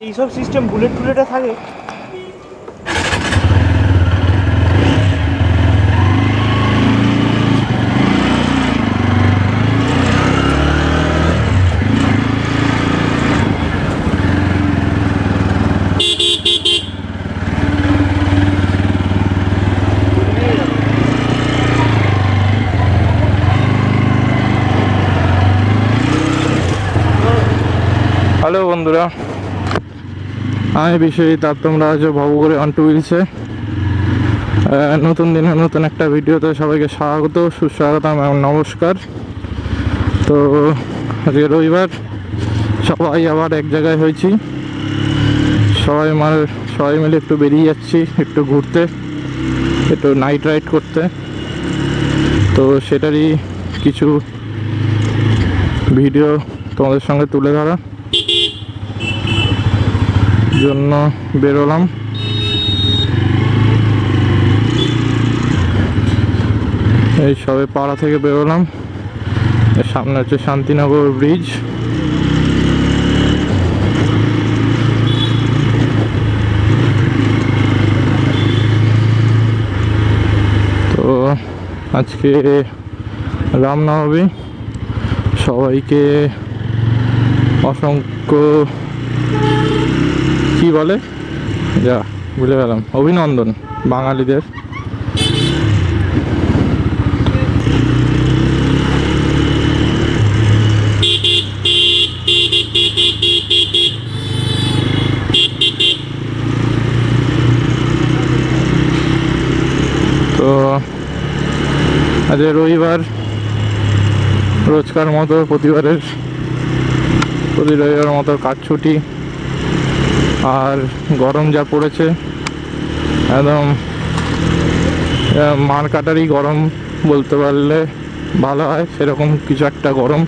এইসব system bullet টুলেটে থাকে। Hello বন্ধুরা আমি বিশ্বজিৎ আর তোমরা ভাবু করে অন টু হুইলসে নতুন দিনে নতুন একটা ভিডিওতে সবাইকে স্বাগত, সুস্বাগতম এবং নমস্কার। তো, আজকে রবিবার, সবাই আবার এক জায়গায় হয়েছি। সবাই মানে সবাই মিলে একটু বেরিয়ে যাচ্ছি, একটু ঘুরতে, একটু নাইট রাইড করতে। তো সেটারই কিছু ভিডিও তোমাদের সঙ্গে তুলে ধরা। জন্য বেরোলাম। এই সবে পাড়া থেকে বেরোলাম। সামনে হচ্ছে শান্তিনগর ব্রিজ। তো আজকে রামনবমী। সবাইকে অসংখ্য কি বলে? যা, ভুলে গেলাম। অভিনন্দন, বাঙালিদের। তো আজ রবিবার, রোজকার মতো প্রতিবারের প্রতি রবিবার মতো কাজ ছুটি। আর গরম যা পড়েছে, একদম মার কাটারই গরম বলতে পারলে ভালো হয়, সেরকম কিছু একটা গরম।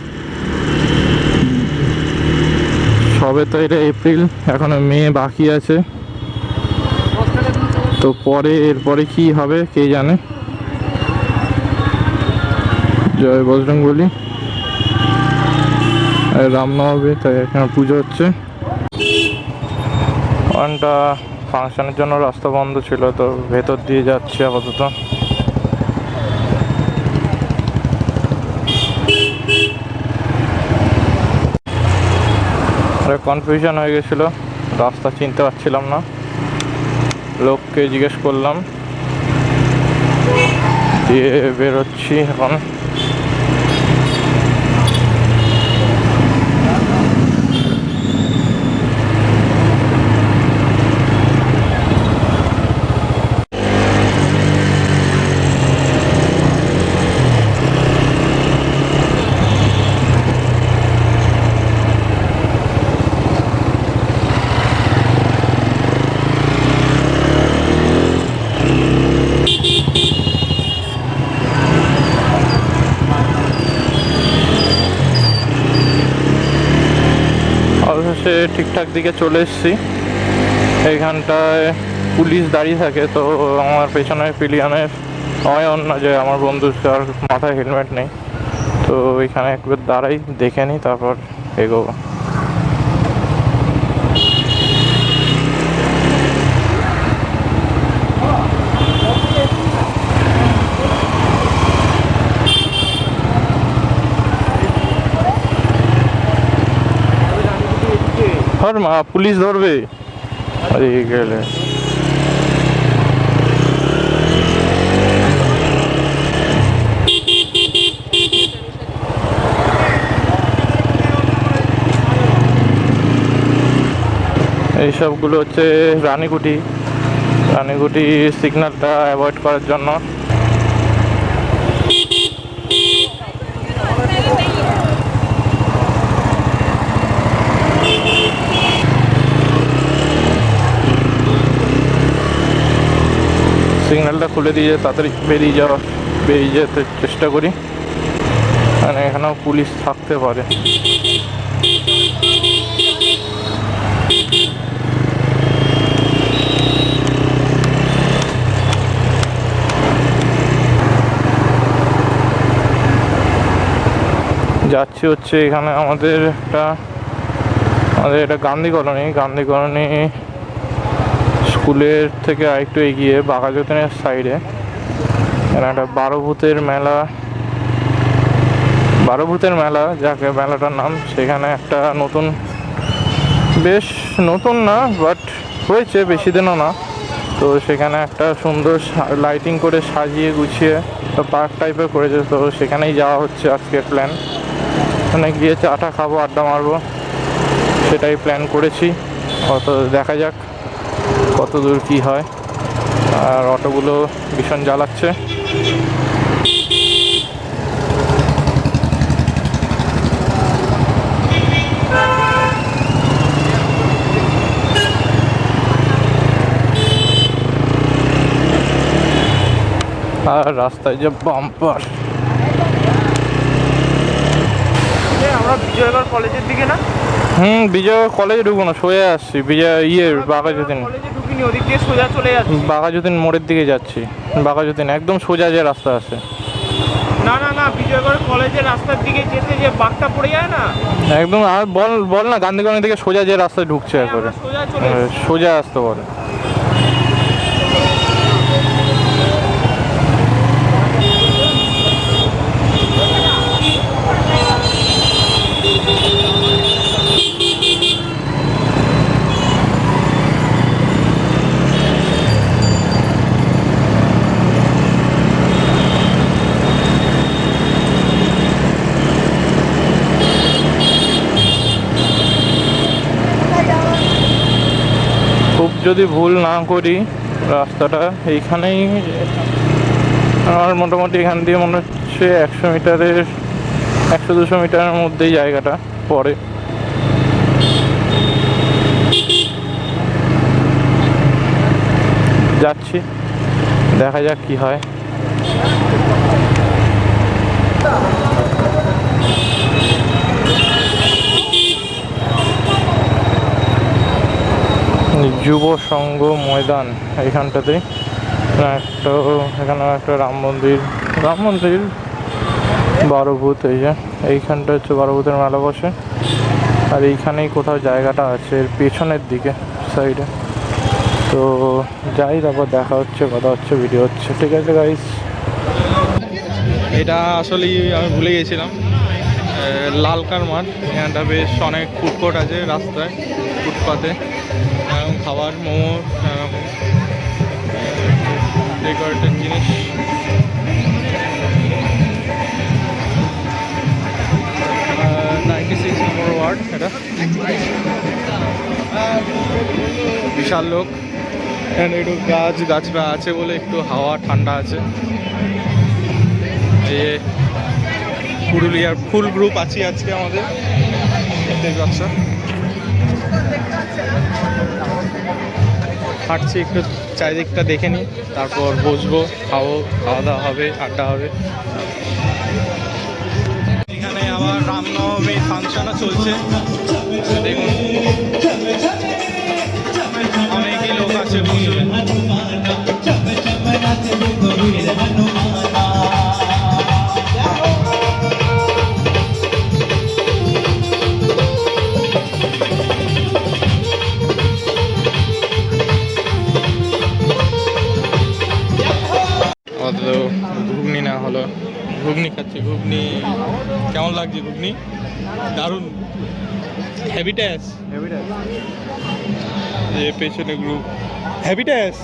সবে তো এটা এপ্রিল, এখনও মে বাকি আছে। তো পরে, এরপরে কি হবে কে জানে? জয় বজরং বলি রামনবমী তাই এখানে পুজো হচ্ছে। ওখানটা ফাংশনের জন্য রাস্তা বন্ধ ছিল, তো ভেতর দিয়ে যাচ্ছি আপাতত। কনফিউশন হয়ে গেছিল, রাস্তা চিনতে পারছিলাম না। লোককে জিজ্ঞেস করলাম, দিয়ে বেরোচ্ছি এখন। অবশেষে ঠিকঠাক দিকে চলে এসেছি। এইখানটায় পুলিশ দাঁড়িয়ে থাকে, তো আমার পেছনে পিলিয়ানের হয় অন্য যে আমার বন্ধু যার মাথায় হেলমেট নেই। তো এখানে একবার দাঁড়াই, দেখে নিই, তারপর এগোবো। হর মা পুলিশ ধরবে। গেলে। এইসবগুলো হচ্ছে রানীকুটি। রানীকুটি সিগন্যালটা অ্যাভয়েড করার জন্য। সিগন্যালটা খুলে দিয়ে তাড়াতাড়ি বেরিয়ে যাওয়া বেরিয়ে যেতে চেষ্টা করি। মানে এখানেও পুলিশ থাকতে পারে। যাচ্ছি হচ্ছে এখানে আমাদের একটা, আমাদের এটা গান্ধী কলোনি। গান্ধী কলোনি স্কুলের থেকে আরেকটু এগিয়ে বাঘাযতীনের সাইডে একটা বারো ভূতের মেলা। বারো ভূতের মেলা, যাকে মেলাটার নাম, সেখানে একটা নতুন, বেশ নতুন না বাট হয়েছে, বেশি দিনও না। তো সেখানে একটা সুন্দর লাইটিং করে সাজিয়ে গুছিয়ে পার্ক টাইপের করেছে, তো সেখানেই যাওয়া হচ্ছে আজকে প্ল্যান ওখানে গিয়ে চাটা খাব, আড্ডা মারবো, সেটাই প্ল্যান করেছি। অত দেখা যাক। কত দূর কী হয় আর অটোগুলো ভীষণ জ্বালাচ্ছে। আর রাস্তায় যে বাম্পার। আমরা বিজয়গড় কলেজের দিকে না? হুম বিজয় কলেজে ঢুকবো না সোজা আসছি বিজয় ইয়ে বাঘাযতীন কলেজে ওদিক দিয়ে সোজা চলে যাচ্ছি। বাঘাযতীন মোড়ের দিকে যাচ্ছি। বাঘাযতীন একদম সোজা যে রাস্তা আছে। না না না বিজয়গড় কলেজের রাস্তার দিকে যেতে যে বাঘটা পড়ে যায় না? একদম আর বল বল না গান্ধী কলোনি থেকে সোজা যে রাস্তায় ঢুকছে একবারে। আমরা সোজা চলে হ্যাঁ, সোজা আসতে বলে। যদি ভুল না করি রাস্তাটা, এইখানেই আমার মোটামুটি এখান দিয়ে মনে হচ্ছে একশো মিটারের, একশো দুশো মিটারের মধ্যেই জায়গাটা পড়ে। যাচ্ছি, দেখা যাক কি হয়। যুব সংঘ ময়দান এইখানটাতেই একটা, এখানে একটা রাম মন্দির। রাম মন্দির বারো ভূত এই যে। এইখানটা হচ্ছে বারো ভূতের মেলা বসে। আর এইখানেই কোথাও জায়গাটা আছে, এর পেছনের দিকে সাইডে তো যাই, তারপর দেখা হচ্ছে, কথা হচ্ছে ভিডিও হচ্ছে। ঠিক আছে গাইস এটা আসলেই আমি ভুলে গেছিলাম। লালকার মাঠ। এখানটা বেশ অনেক ফুডকোর্ট আছে রাস্তায়, ফুটপাতে। খাবার, মোমো ডেকোরেটেড জিনিস। সিক্স ওয়ার্ড বিশাল লোক। একটু গাছ, গাছরা আছে বলে একটু হাওয়া, ঠান্ডা আছে। যে পুরুলিয়ার ফুল গ্রুপ আছি আজকে আমাদের। হাঁটছি, একটু চারিদিকটা দেখে নিই, তারপর বসবো, খাব খাওয়া দাওয়া হবে, আড্ডা হবে। এখানে আবার রামনবমী ফাংশনও চলছে। দেখুন। ঘুগনি খাচ্ছি ঘুগনি। কেমন লাগছে ঘুগনি? দারুণ। হ্যাবিটাস যে পেছনে গ্রুপ হ্যাবিটাস